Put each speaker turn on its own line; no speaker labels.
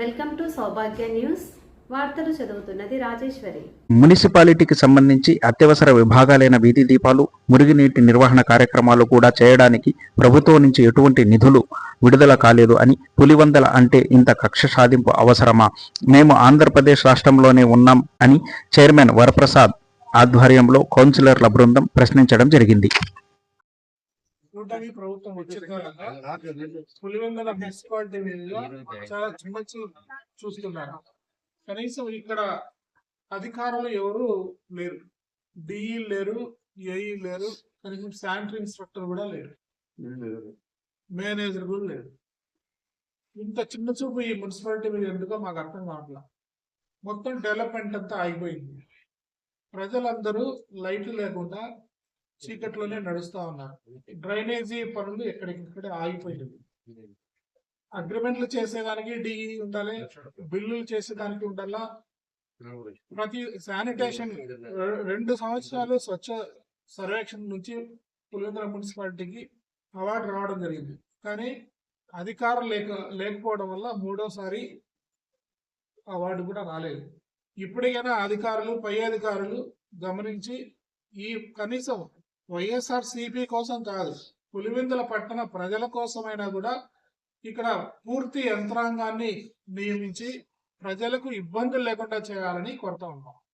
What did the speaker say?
To Saubhagya news. వార్తలు చదువుతున్నది రాజేశ్వరి.
మున్సిపాలిటీకి సంబంధించి అత్యవసర విభాగాలైన వీధి దీపాలు మురుగునీటి నిర్వహణ కార్యక్రమాలు కూడా చేయడానికి ప్రభుత్వం నుంచి ఎటువంటి నిధులు విడుదల కాలేదు అని పులివందల అంటే ఇంత కక్ష సాధింపు అవసరమా? మేము ఆంధ్రప్రదేశ్ రాష్ట్రంలోనే ఉన్నాం అని చైర్మన్ వరప్రసాద్ ఆధ్వర్యంలో కౌన్సిలర్ల బృందం ప్రశ్నించడం జరిగింది.
కూటమి ప్రభుత్వం వచ్చిన తర్వాత పులివెందుల మున్సిపాలిటీ మీద చాలా చిన్న చూస్తున్నారు. కనీసం ఇక్కడ అధికారులు ఎవరు లేరు. డిఈ లేరు ఏఈ లేరు కనీసం శానిటరీ ఇన్స్ట్రక్టర్ కూడా లేరు. మేనేజర్ కూడా లేరు. ఇంత చిన్న చూపు ఈ మున్సిపాలిటీ మీద ఎందుకో మాకు అర్థం కావట్లా. మొత్తం డెవలప్మెంట్ అంతా ఆగిపోయింది. ప్రజలందరూ లైట్లు లేకుండా చీకట్లోనే నడుస్తా ఉన్నారు. డ్రైనేజీ పనులు ఎక్కడికక్కడే ఆగిపోయింది అగ్రిమెంట్లు చేసేదానికి డిఈ ఉండాలి బిల్లులు చేసేదానికి ఉండాలా? ప్రతి శానిటేషన్ రెండు సంవత్సరాలు స్వచ్ఛ సర్వేక్షణ నుంచి పులివెందుల మున్సిపాలిటీకి అవార్డు రావడం జరిగింది. కానీ అధికారం లేక లేకపోవడం వల్ల మూడోసారి అవార్డు కూడా రాలేదు. ఇప్పటికైనా అధికారులు పై అధికారులు గమనించి ఈ కనీసం వైఎస్ఆర్ సిపి కోసం కాదు పులివెందుల పట్టణ ప్రజల కోసమైనా కూడా ఇక్కడ పూర్తి యంత్రాంగాన్ని నియమించి ప్రజలకు ఇబ్బందులు లేకుండా చేయాలని కోరుతా ఉన్నాం.